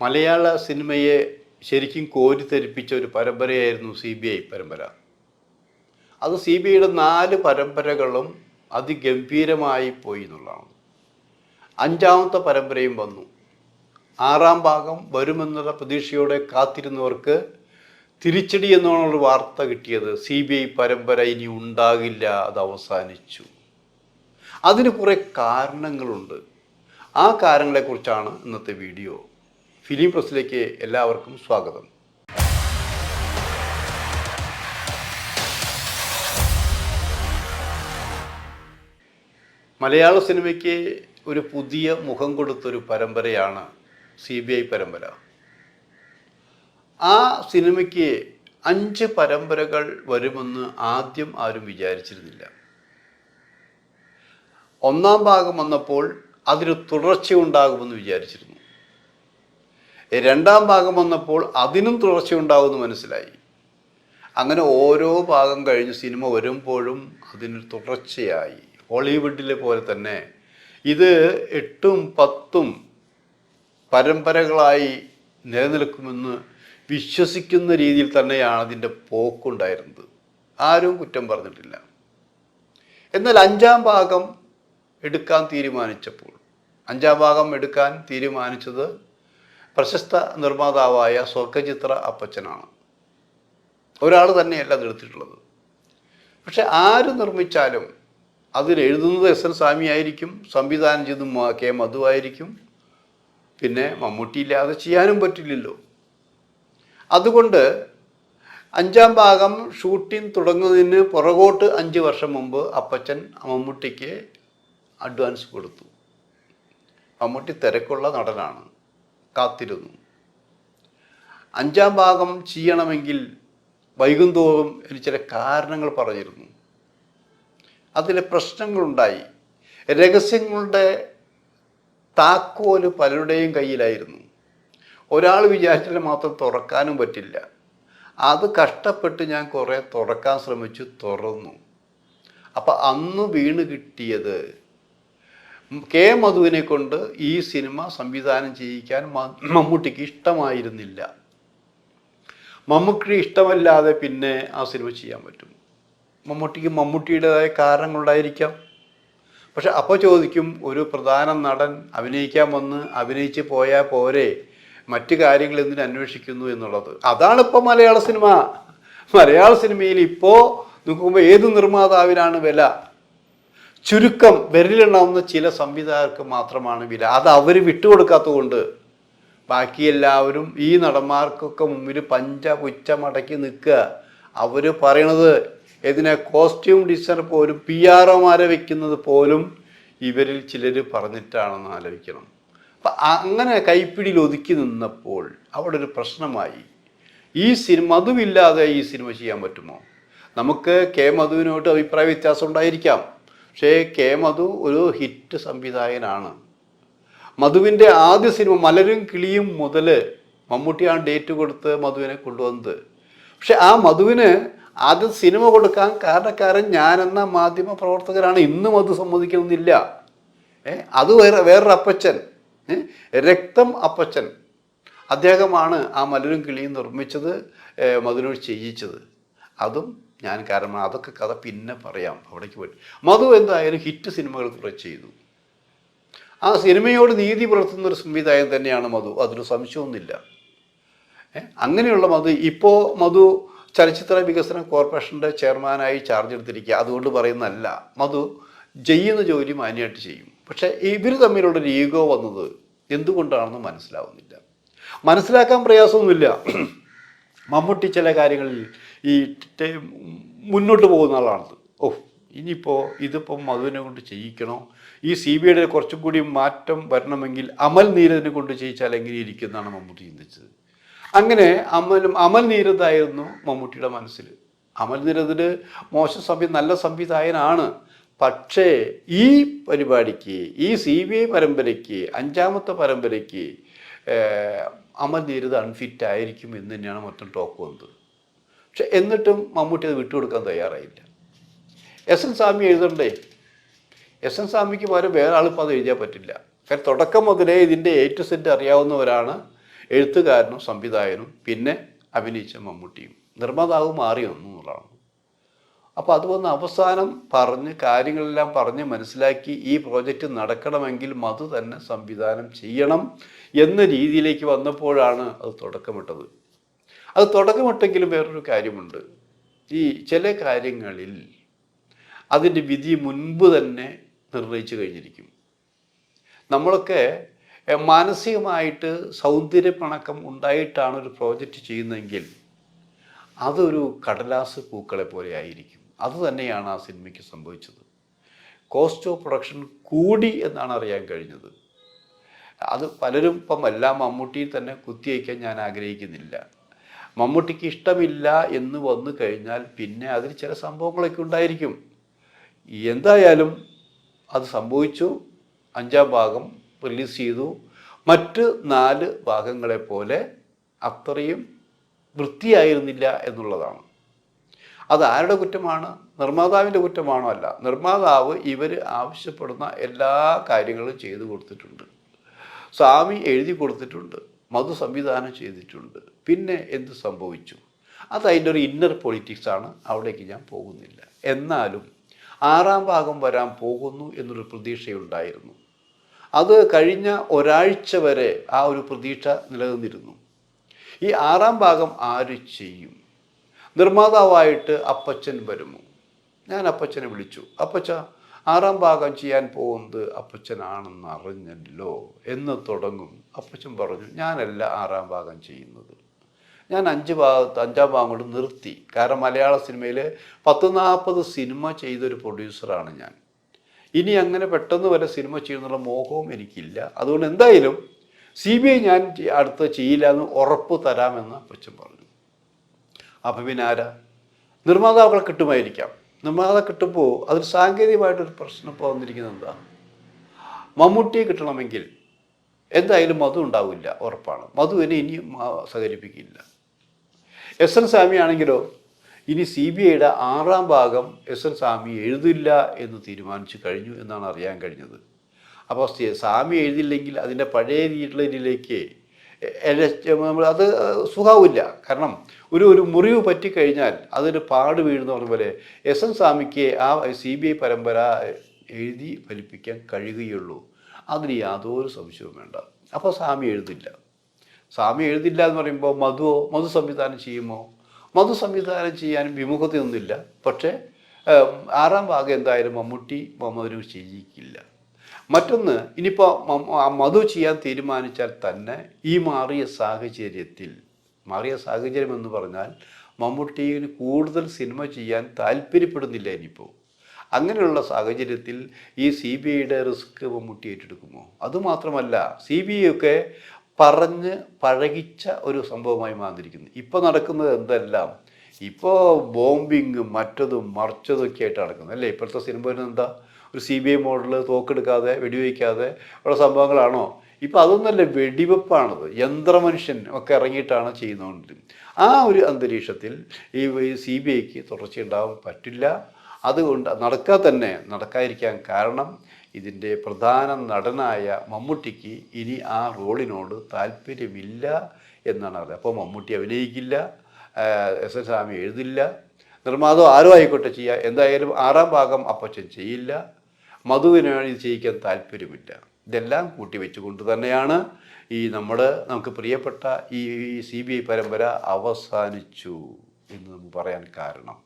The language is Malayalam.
മലയാള സിനിമയെ ശരിക്കും കോരിത്തരിപ്പിച്ച ഒരു പരമ്പരയായിരുന്നു സി ബി ഐ പരമ്പര. അത് സി ബി ഐയുടെ നാല് പരമ്പരകളും അതിഗംഭീരമായി പോയി എന്നുള്ളതാണ്. അഞ്ചാമത്തെ പരമ്പരയും വന്നു. ആറാം ഭാഗം വരുമെന്നുള്ള പ്രതീക്ഷയോടെ കാത്തിരുന്നവർക്ക് തിരിച്ചടി എന്നുള്ള വാർത്ത കിട്ടിയത് സി ബി ഐ പരമ്പര ഇനി ഉണ്ടാകില്ല അത് അവസാനിച്ചു. അതിന് കുറേ കാരണങ്ങളുണ്ട്. ആ കാരണങ്ങളെക്കുറിച്ചാണ് ഇന്നത്തെ വീഡിയോ. ഫിലിം പ്രസിലേക്ക് എല്ലാവർക്കും സ്വാഗതം. മലയാള സിനിമയ്ക്ക് ഒരു പുതിയ മുഖം കൊടുത്തൊരു പരമ്പരയാണ് സി ബി ഐ പരമ്പര. ആ സിനിമയ്ക്ക് അഞ്ച് പരമ്പരകൾ വരുമെന്ന് ആദ്യം ആരും വിചാരിച്ചിരുന്നില്ല. ഒന്നാം ഭാഗം വന്നപ്പോൾ അതിന് തുടർച്ചയുണ്ടാകുമെന്ന് വിചാരിച്ചിരുന്നു. രണ്ടാം ഭാഗം വന്നപ്പോൾ അതിനും തുടർച്ചയുണ്ടാവുമെന്ന് മനസ്സിലായി. അങ്ങനെ ഓരോ ഭാഗം കഴിഞ്ഞ് സിനിമ വരുമ്പോഴും അതിന് തുടർച്ചയായി. ഹോളിവുഡിലെ പോലെ തന്നെ ഇത് എട്ടും പത്തും പരമ്പരകളായി നിലനിൽക്കുമെന്ന് വിശ്വസിക്കുന്ന രീതിയിൽ തന്നെയാണ് അതിന്റെ പോക്കുണ്ടായിരുന്നത്. ആരും കുറ്റം പറഞ്ഞിട്ടില്ല. എന്നാൽ അഞ്ചാം ഭാഗം എടുക്കാൻ തീരുമാനിച്ചപ്പോൾ അഞ്ചാം ഭാഗം എടുക്കാൻ തീരുമാനിച്ചത് പ്രശസ്ത നിർമ്മാതാവായ സ്വർഗചിത്ര അപ്പച്ചനാണ്. ഒരാൾ തന്നെയല്ല അത് എടുത്തിട്ടുള്ളത്. പക്ഷെ ആര് നിർമ്മിച്ചാലും അതിലെഴുതുന്നത് എസ് എൻ സ്വാമി ആയിരിക്കും സംവിധാനം ചെയ്ത് കെ മധു ആയിരിക്കും. പിന്നെ മമ്മൂട്ടി ഇല്ലാതെ ചെയ്യാനും പറ്റില്ലല്ലോ. അതുകൊണ്ട് അഞ്ചാം ഭാഗം ഷൂട്ടിംഗ് തുടങ്ങുന്നതിന് പുറകോട്ട് അഞ്ച് വർഷം മുമ്പ് അപ്പച്ചൻ മമ്മൂട്ടിക്ക് അഡ്വാൻസ് കൊടുത്തു. മമ്മൂട്ടി തിരക്കുള്ള നടനാണ്. കാത്തിരുന്നു. അഞ്ചാം ഭാഗം ചെയ്യണമെങ്കിൽ വൈകുന്തോറും എനിക്ക് ചില കാരണങ്ങൾ പറഞ്ഞിരുന്നു. അതിലെ പ്രശ്നങ്ങളുണ്ടായി. രഹസ്യങ്ങളുടെ താക്കോൽ പലരുടെയും കയ്യിലായിരുന്നു. ഒരാൾ വിചാരിച്ചാൽ മാത്രം തുറക്കാനും പറ്റില്ല. അത് കഷ്ടപ്പെട്ട് ഞാൻ കുറേ തുറക്കാൻ ശ്രമിച്ചു തുറന്നു. അപ്പം അന്ന് വീണ് കിട്ടിയത് കെ മധുവിനെ കൊണ്ട് ഈ സിനിമ സംവിധാനം ചെയ്യിക്കാൻ മമ്മൂട്ടിക്ക് ഇഷ്ടമായിരുന്നില്ല. മമ്മൂട്ടി ഇഷ്ടമല്ലാതെ പിന്നെ ആ സിനിമ ചെയ്യാൻ പറ്റും. മമ്മൂട്ടിക്ക് മമ്മൂട്ടിയുടേതായ കാരണങ്ങളുണ്ടായിരിക്കാം. പക്ഷെ അപ്പോൾ ചോദിക്കും ഒരു പ്രധാന നടൻ അഭിനയിക്കാൻ വന്ന് അഭിനയിച്ച് പോയാൽ പോരെ? മറ്റു കാര്യങ്ങൾ എന്തിനു അന്വേഷിക്കുന്നു എന്നുള്ളത്. അതാണ് ഇപ്പോൾ മലയാള സിനിമ. മലയാള സിനിമയിൽ ഇപ്പോൾ നോക്കുമ്പോൾ ഏത് നിർമ്മാതാവിനാണ് വില? ചുരുക്കം വിരലിലുണ്ടാവുന്ന ചില സംവിധായകർക്ക് മാത്രമാണ് വില. അത് അവർ വിട്ടുകൊടുക്കാത്തതുകൊണ്ട് ബാക്കി എല്ലാവരും ഈ നടന്മാർക്കൊക്കെ മുമ്പിൽ പഞ്ച പുച്ച മടക്കി നിൽക്കുക. അവർ പറയണത് ഇതിനെ കോസ്റ്റ്യൂം ഡിസൈനർ പോലും പി ആർ ഒമാരെ വെക്കുന്നത് പോലും ഇവരിൽ ചിലർ പറഞ്ഞിട്ടാണെന്ന് ആലോചിക്കണം. അപ്പം അങ്ങനെ കൈപ്പിടിയിൽ ഒതുക്കി നിന്നപ്പോൾ അവിടെ ഒരു പ്രശ്നമായി. ഈ സിനിമ മധുവില്ലാതെ ഈ സിനിമ ചെയ്യാൻ പറ്റുമോ? നമുക്ക് കെ മധുവിനോട്ട് അഭിപ്രായ വ്യത്യാസം ഉണ്ടായിരിക്കാം. പക്ഷേ കെ മധു ഒരു ഹിറ്റ് സംവിധായകനാണ്. മധുവിന്റെ ആദ്യ സിനിമ മലരും കിളിയും മുതൽ മമ്മൂട്ടിയാണ് ഡേറ്റ് കൊടുത്ത് മധുവിനെ കൊണ്ടുവന്നത്. പക്ഷെ ആ മധുവിന് ആദ്യം സിനിമ കൊടുക്കാൻ കാരണക്കാരൻ ഞാനെന്ന മാധ്യമ പ്രവർത്തകരാണ് ഇന്നും അത് സമ്മതിക്കണമെന്നില്ല ഏ അത് വേറെ വേറൊരു അപ്പച്ചൻ. രക്തം അപ്പച്ചൻ. അദ്ദേഹമാണ് ആ മലരും കിളിയും നിർമ്മിച്ചത് ഏ, ചെയ്യിച്ചത്. അതും ഞാൻ കാരണം അതൊക്കെ കഥ പിന്നെ പറയാം അവിടേക്ക് പോയി മധു എന്തായാലും ഹിറ്റ് സിനിമകൾ കുറെ ചെയ്തു. ആ സിനിമയോട് നീതി പുലർത്തുന്ന ഒരു സംവിധായകൻ തന്നെയാണ് മധു അതൊരു സംശയമൊന്നുമില്ല. അങ്ങനെയുള്ള മധു ഇപ്പോൾ മധു ചലച്ചിത്ര വികസന കോർപ്പറേഷന്റെ ചെയർമാനായി ചാർജ് എടുത്തിരിക്കുക അതുകൊണ്ട് പറയുന്നതല്ല. മധു ചെയ്യുന്ന ജോലി മാന്യമായിട്ട് ചെയ്യും. പക്ഷേ ഇവർ തമ്മിലുള്ളൊരു ഈഗോ വന്നത് എന്തുകൊണ്ടാണെന്ന് മനസ്സിലാവുന്നില്ല. മനസ്സിലാക്കാൻ പ്രയാസമൊന്നുമില്ല. മമ്മൂട്ടി ചില കാര്യങ്ങളിൽ ഈ മുന്നോട്ട് പോകുന്ന ആളാണത്. ഓ ഇനിയിപ്പോൾ ഇതിപ്പം മധുവിനെ കൊണ്ട് ചെയ്യിക്കണോ? ഈ സി ബി ഐയുടെ കുറച്ചും കൂടി മാറ്റം വരണമെങ്കിൽ അമൽ നീരദിനെ കൊണ്ട് ചെയ്യിച്ചാൽ എങ്ങനെ ഇരിക്കുന്നതാണ് മമ്മൂട്ടി ചിന്തിച്ചത്. അങ്ങനെ അമലും അമൽ നീരദായിരുന്നു മമ്മൂട്ടിയുടെ മനസ്സിൽ. അമൽ നീരദിന് മോശം സംവി നല്ല സംവിധായകനാണ്. പക്ഷേ ഈ പരിപാടിക്ക് ഈ സി ബി ഐ പരമ്പരയ്ക്ക് അഞ്ചാമത്തെ പരമ്പരയ്ക്ക് നീരദ് അൺഫിറ്റ് ആയിരിക്കും എന്ന് തന്നെയാണ് മൊത്തം ടോക്ക് വന്നത്. പക്ഷെ എന്നിട്ടും മമ്മൂട്ടി അത് വിട്ടുകൊടുക്കാൻ തയ്യാറായില്ല. എസ് എൻ സ്വാമി എഴുതണ്ടേ? എസ് എൻ സ്വാമിക്ക് പകരം വേറെ ആളിപ്പോൾ അത് എഴുതിയാൽ പറ്റില്ല. കാരണം തുടക്കം മുതലേ ഇതിന്റെ എ ടു സെറ്റ് അറിയാവുന്നവരാണ് എഴുത്തുകാരനും സംവിധായകനും പിന്നെ അഭിനയിച്ച മമ്മൂട്ടിയും. നിർമ്മാതാവ് മാറി വന്നു എന്നുള്ളതാണ് അപ്പോൾ അത് വന്ന് അവസാനം പറഞ്ഞ് കാര്യങ്ങളെല്ലാം പറഞ്ഞ് മനസ്സിലാക്കി ഈ പ്രോജക്റ്റ് നടക്കണമെങ്കിൽ മധു തന്നെ സംവിധാനം ചെയ്യണം എന്ന രീതിയിലേക്ക് വന്നപ്പോഴാണ് അത് തുടക്കമിട്ടത്. അത് തുടക്കമിട്ടെങ്കിലും വേറൊരു കാര്യമുണ്ട്. ഈ ചില കാര്യങ്ങളിൽ അതിന്റെ വിധി മുൻപ് തന്നെ നിർണയിച്ചു കഴിഞ്ഞിരിക്കും. നമ്മളൊക്കെ മാനസികമായിട്ട് സൗന്ദര്യപ്പണക്കം ഉണ്ടായിട്ടാണ് ഒരു പ്രോജക്റ്റ് ചെയ്യുന്നതെങ്കിൽ അതൊരു കടലാസ് പൂക്കളെ പോലെ ആയിരിക്കും. അത് തന്നെയാണ് ആ സിനിമയ്ക്ക് സംഭവിച്ചത്. കോസ്റ്റ് ഓഫ് പ്രൊഡക്ഷൻ കൂടി എന്നാണ് അറിയാൻ കഴിഞ്ഞത്. അത് പലരും ഇപ്പം എല്ലാം മമ്മൂട്ടിയിൽ തന്നെ കുത്തിവയ്ക്കാൻ ഞാൻ ആഗ്രഹിക്കുന്നില്ല. മമ്മൂട്ടിക്ക് ഇഷ്ടമില്ല എന്ന് വന്നു കഴിഞ്ഞാൽ പിന്നെ അതിൽ ചില സംഭവങ്ങളൊക്കെ ഉണ്ടായിരിക്കും. എന്തായാലും അത് സംഭവിച്ചു. അഞ്ചാം ഭാഗം റിലീസ് ചെയ്തു. മറ്റ് നാല് ഭാഗങ്ങളെ പോലെ അത്രയും വൃത്തിയായിരുന്നില്ല എന്നുള്ളതാണ്. അത് ആരുടെ കുറ്റമാണ്? നിർമ്മാതാവിന്റെ കുറ്റമാണോ അല്ല. നിർമ്മാതാവ് ഇവർ ആവശ്യപ്പെടുന്ന എല്ലാ കാര്യങ്ങളും ചെയ്തു കൊടുത്തിട്ടുണ്ട്. സ്വാമി എഴുതി കൊടുത്തിട്ടുണ്ട്. മധു സംവിധാനം ചെയ്തിട്ടുണ്ട്. പിന്നെ എന്ത് സംഭവിച്ചു? അത് അതിന്റെ ഒരു ഇന്നർ പൊളിറ്റിക്സ് ആണ്. അവിടേക്ക് ഞാൻ പോകുന്നില്ല. എന്നാലും ആറാം ഭാഗം വരാൻ പോകുന്നു എന്നൊരു പ്രതീക്ഷയുണ്ടായിരുന്നു. അത് കഴിഞ്ഞ ഒരാഴ്ച വരെ ആ ഒരു പ്രതീക്ഷ നിലനിന്നിരുന്നു. ഈ ആറാം ഭാഗം ആര് ചെയ്യും? നിർമ്മാതാവായിട്ട് അപ്പച്ചൻ വരുമോ? ഞാൻ അപ്പച്ചനെ വിളിച്ചു. അപ്പച്ച ആറാം ഭാഗം ചെയ്യാൻ പോകുന്നത് അപ്പച്ചനാണെന്ന് അറിഞ്ഞല്ലോ എന്ന് തുടങ്ങും. അപ്പച്ചൻ പറഞ്ഞു ഞാനല്ല ആറാം ഭാഗം ചെയ്യുന്നത്. ഞാൻ അഞ്ച് ഭാഗത്ത് അഞ്ചാം ഭാഗം കൊണ്ട് നിർത്തി. കാരണം മലയാള സിനിമയിൽ പത്ത് നാൽപ്പത് സിനിമ ചെയ്തൊരു പ്രൊഡ്യൂസറാണ് ഞാൻ. ഇനി അങ്ങനെ പെട്ടെന്ന് വരെ സിനിമ ചെയ്യുന്നുള്ള മോഹവും എനിക്കില്ല. അതുകൊണ്ട് എന്തായാലും സി ബി ഐ ഞാൻ അടുത്ത് ചെയ്യില്ല എന്ന് ഉറപ്പ് തരാമെന്ന് അപ്പച്ചൻ പറഞ്ഞു. അപ്പം പിന്നെ നിർമ്മാതാക്കളെ കിട്ടുമായിരിക്കാം. നിർമ്മാതാ കിട്ടുമ്പോൾ അതിൽ സാങ്കേതികമായിട്ടൊരു പ്രശ്നം ഇപ്പോൾ വന്നിരിക്കുന്നത് എന്താ? മമ്മൂട്ടിയെ കിട്ടണമെങ്കിൽ എന്തായാലും മധു ഉണ്ടാവില്ല ഉറപ്പാണ്. മധുവിനെ ഇനിയും ആ, സഹകരിപ്പിക്കില്ല. എസ് എൻ സ്വാമി ആണെങ്കിലോ ഇനി സി ബി ഐയുടെ ആറാം ഭാഗം എസ് എൻ സ്വാമി എഴുതില്ല എന്ന് തീരുമാനിച്ചു കഴിഞ്ഞു എന്നാണ് അറിയാൻ കഴിഞ്ഞത്. അപ്പോൾ സ്വാമി എഴുതില്ലെങ്കിൽ അതിന്റെ പഴയ രീതിയിലേക്ക് നമ്മൾ അത് സുഖാവില്ല. കാരണം ഒരു ഒരു മുറിവ് പറ്റിക്കഴിഞ്ഞാൽ അതൊരു പാട് വീഴുന്ന പറഞ്ഞ പോലെ എസ് എൻ സ്വാമിക്ക് ആ സി ബി ഐ പരമ്പര എഴുതി ഫലിപ്പിക്കാൻ കഴിയുകയുള്ളൂ. അതിന് യാതൊരു സംശയവും വേണ്ട. അപ്പോൾ സ്വാമി എഴുതില്ല. സ്വാമി എഴുതില്ല എന്ന് പറയുമ്പോൾ മധുവോ മധു സംവിധാനം ചെയ്യുമോ? മധു സംവിധാനം ചെയ്യാനും വിമുഖതയൊന്നുമില്ല. പക്ഷേ ആറാം ഭാഗം എന്തായാലും മമ്മൂട്ടി മുഹമ്മദിന് ചെയ്യിക്കില്ല മറ്റൊന്ന് ഇനിയിപ്പോൾ മധു ചെയ്യാൻ തീരുമാനിച്ചാൽ തന്നെ ഈ മാറിയ സാഹചര്യത്തിൽ മാറിയ സാഹചര്യം എന്ന് പറഞ്ഞാൽ മമ്മൂട്ടിന് കൂടുതൽ സിനിമ ചെയ്യാൻ താല്പര്യപ്പെടുന്നില്ല ഇനിയിപ്പോൾ അങ്ങനെയുള്ള സാഹചര്യത്തിൽ ഈ സി ബി ഐയുടെ റിസ്ക് മമ്മൂട്ടി ഏറ്റെടുക്കുമോ? അതുമാത്രമല്ല സി ബി ഐ ഒക്കെ പറഞ്ഞ് പഴകിച്ച ഒരു സംഭവമായി മാറിയിരിക്കുന്നു. ഇപ്പോൾ നടക്കുന്നത് എന്തെല്ലാം? ഇപ്പോൾ ബോംബിങ് മറ്റതും മറിച്ചതും ഒക്കെ ആയിട്ട് നടക്കുന്നത്. അല്ലേ? ഇപ്പോഴത്തെ സിനിമ എന്താ? ഒരു സി ബി ഐ മോഡൽ തോക്കെടുക്കാതെ വെടിവെക്കാതെ ഉള്ള സംഭവങ്ങളാണോ? ഇപ്പം അതൊന്നല്ല വെടിവെപ്പാണത്. യന്ത്രമനുഷ്യൻ ഒക്കെ ഇറങ്ങിയിട്ടാണ് ചെയ്യുന്നതുകൊണ്ട് ആ ഒരു അന്തരീക്ഷത്തിൽ ഈ സി ബി ഐക്ക് തുടർച്ചയുണ്ടാവാൻ പറ്റില്ല. അതുകൊണ്ട് നടക്കാൻ തന്നെ നടക്കാതിരിക്കാൻ കാരണം ഇതിന്റെ പ്രധാന നടനായ മമ്മൂട്ടിക്ക് ഇനി ആ റോളിനോട് താല്പര്യമില്ല എന്നാണ് അത് അപ്പോൾ മമ്മൂട്ടി അഭിനയിക്കില്ല എസ് എൻ സ്വാമി എഴുതില്ല. നിർമ്മാതാവ് ആരോ ആയിക്കോട്ടെ ചെയ്യുക. എന്തായാലും ആറാം ഭാഗം അപ്പച്ചൻ ചെയ്യില്ല. മധുവിനാണ് ഇത് ചെയ്യിക്കാൻ താല്പര്യമില്ല. ഇതെല്ലാം കൂട്ടി വെച്ചുകൊണ്ട് തന്നെയാണ് ഈ നമ്മൾ നമുക്ക് പ്രിയപ്പെട്ട ഈ സി ബി ഐ പരമ്പര അവസാനിച്ചു എന്ന് നമുക്ക് പറയാൻ കാരണം.